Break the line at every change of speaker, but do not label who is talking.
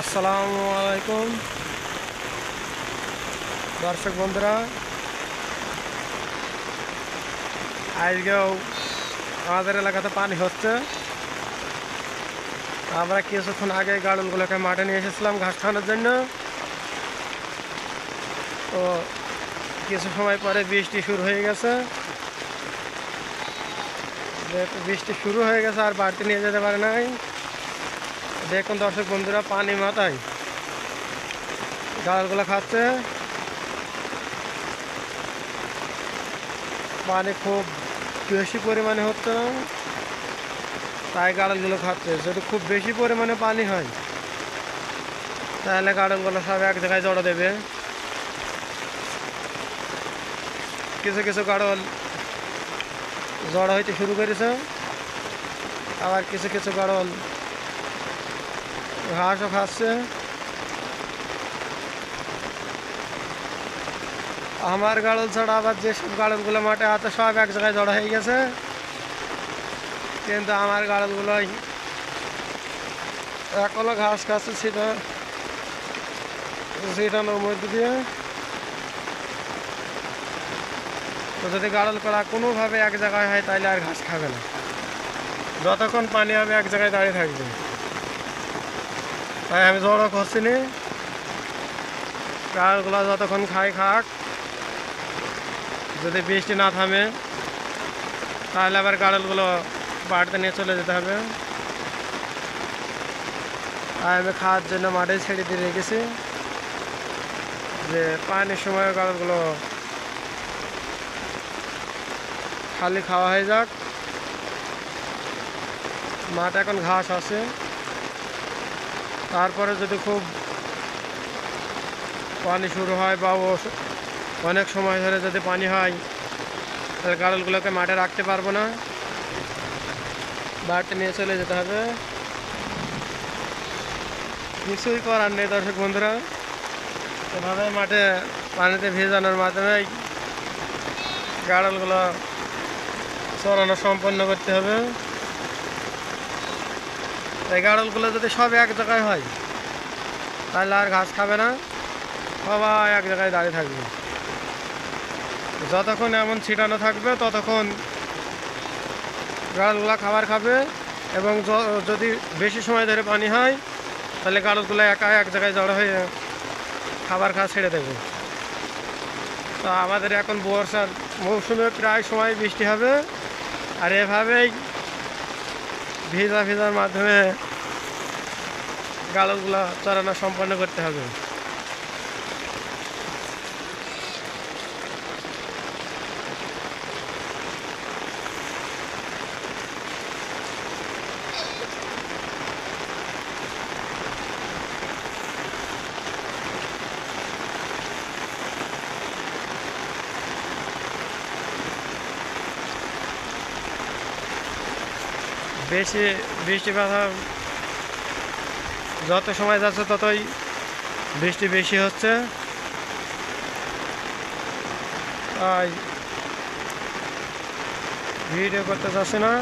আসসালামু আলাইকুম। দর্শক বন্ধুরা, আজকেও আমাদের এলাকাতে পানি হচ্ছে। আমরা কিছুক্ষণ আগে গাড়লগুলোকে মাঠে নিয়ে এসেছিলাম ঘাস খাওয়ানোর জন্য। তো কিছু সময় পরে বৃষ্টি শুরু হয়ে গেছে। বৃষ্টি শুরু হয়ে গেছে, আর বাড়িতে নিয়ে যেতে পারে নাই। দেখুন দর্শক বন্ধুরা, পানি মাথায়। গাছগুলো খাচ্ছে। পানি খুব বেশি পরিমাণে হচ্ছে না। তাই গাড়লগুলো খাচ্ছে। যদি খুব বেশি পরিমাণে পানি হয়, তাহলে গাড়লগুলো সব এক জায়গায় জড়ো দেবে। কিছু কিছু গাড়ল জড়ো হইতে শুরু করেছে। আবার কিছু কিছু গাড়ল ঘাসও খাচ্ছে। আমার গাড়ল ছাড়া আবার যেসব গাড়লগুলো মাঠে আছে সব এক জায়গায় জড়ো হয়ে গেছে। কিন্তু আমার গাড়লগুলোই এখনও ঘাস খাচ্ছে সেটা ছিটানোর মধ্যে দিয়ে। তো যদি গাড়ল করা কোনোভাবে এক জায়গায় হয় তাহলে আর ঘাস খাবে না। যতক্ষণ পানি হবে এক জায়গায় দাঁড়িয়ে থাকবে। তাই আমি জড়ো করছি নি গাছগুলো যতক্ষণ খাই খাক, যদি বৃষ্টি না থামে, তাহলে আবার গাড়লগুলো বাড়িতে নিয়ে চলে যেতে হবে। আর আমি খাওয়ার জন্য মাঠে ছেড়ে দিয়ে রেখেছি যে পানির সময় গাড়লগুলো খালি খাওয়া হয়ে যাক। মাঠ এখন ঘাস আছে। তারপরে যদি খুব পানি শুরু হয় বা অনেক সময় ধরে যদি পানি হয়, তাহলে গাড়লগুলোকে মাঠে রাখতে পারব না। বাড়িতে নিয়ে চলে যেতে হবে। কিছুই করার নেই দর্শক বন্ধুরা। এভাবে মাঠে পানিতে ভেজানোর মাধ্যমে গাড়লগুলো চড়ানো সম্পন্ন করতে হবে। এই গাড়লগুলো যদি সব এক জায়গায় হয়, তাহলে আর ঘাস খাবে না। সবাই এক জায়গায় দাঁড়িয়ে থাকবে। যতক্ষণ এমন ছিটানো থাকবে, ততক্ষণ গাড়লগুলো খাবার খাবে এবং যদি বেশি সময় ধরে পানি হয়, তাহলে গাড়লগুলো একা এক জায়গায় জড়ো হয়ে খাবার খাওয়া ছেড়ে দেবে। তো আমাদের এখন বর্ষার মৌসুমে প্রায় সময় বৃষ্টি হবে, আর এভাবেই ভিজা ভিজার মাধ্যমে গাড়লগুলো চড়ানো সম্পন্ন করতে হবে। বেশি বৃষ্টি বাধা যত সময় যাচ্ছে ততই বৃষ্টি বেশি হচ্ছে। তাই ভিডিও করতে যাচ্ছে না।